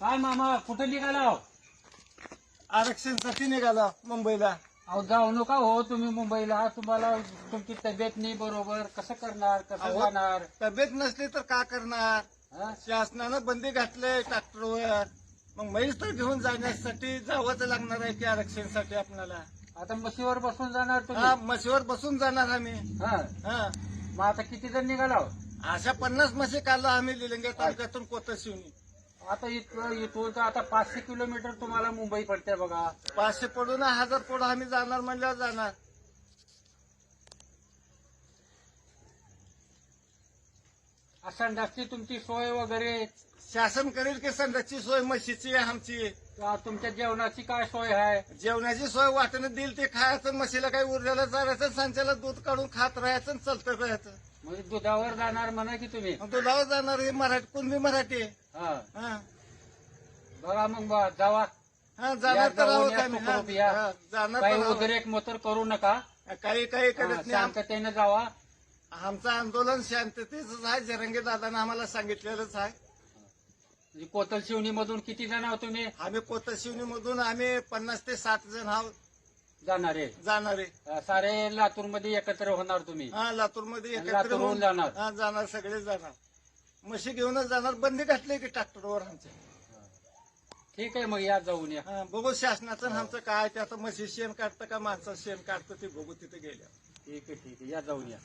काय मामा कुठे निघाला हो? आरक्षणसाठी निघाला मुंबईला. अहो जाऊ नका हो तुम्ही मुंबईला. तुम्हाला तुमची तब्येत नाही बरोबर. कसं करणार? कसं अहो. जाणार? तब्येत नसली तर का करणार? हा? शासनानं बंदी घातलंय ट्रॅक्टरवर. मग म्हैस तर घेऊन जाण्यासाठी जावंच लागणार आहे की आरक्षणसाठी आपल्याला. आता मशीवर बसून जाणार हा तुम्ही म्हशीवर बसून जाणार आम्ही. हा? हा. मग आता किती जण निघाला हो? अशा पन्नास म्हशी काढला आम्ही लिलंगे तालुक्यातून कोतशिवनी. आता इथं इथून तर आता पाचशे किलोमीटर तुम्हाला मुंबई पडते बघा. पाचशे पडून हजार पडून आम्ही जाणार म्हणल्यावर जाणार. संडासची तुमची सोय वगैरे? शासन करेल की संध्याची सोय म्हशीची आहे आमची तुमच्या जेवणाची काय सोय आहे? जेवणाची सोय वाटणं देईल ते खायचं म्हशीला काही उरलेलं चारायचं संचाला दूध काढून खात राहायचं चालतं राहायचं म्हणजे दुधावर जाणार म्हणा की तुम्ही? दुधावर जाणार हे मराठी कुणबी मराठी. आहे. हा. हा. बघा मग बा, जावा. हा जाणार तर आहोत आम्ही. हा. हा, जाणार काही तर आहोत. उद्रेक मोतर करू नका. काही काही करत नाही. आम- शांततेने जावा. आमचं आंदोलन शांततेच आहे. जरंगे दादानं आम्हाला सांगितलेलंच आहे. म्हणजे कोतल शिवणी मधून किती जण आहोत तुम्ही? आम्ही कोतशिवनी मधून आम्ही पन्नास ते साठ जण आहोत. जाणार. आहे जाणार. आहे अं, सारे लातूरमध्ये एकत्र होणार तुम्ही. हा लातूरमध्ये आणि एकत्र लातूरहून होऊन जाणार. हा जाणार सगळे जाणार. म्हशी घेऊनच जाणार. बंदी घातली की ट्रॅक्टरवर आमच्या ठीक आहे मग या जाऊन या. हा, बघू शासनाचं आणि आमचं काय ते. आता म्हशी शेण काढतं का माणसं शेण काढतं ते बघू तिथे गेल्या ठीक आहे ठीक आहे. या जाऊन या.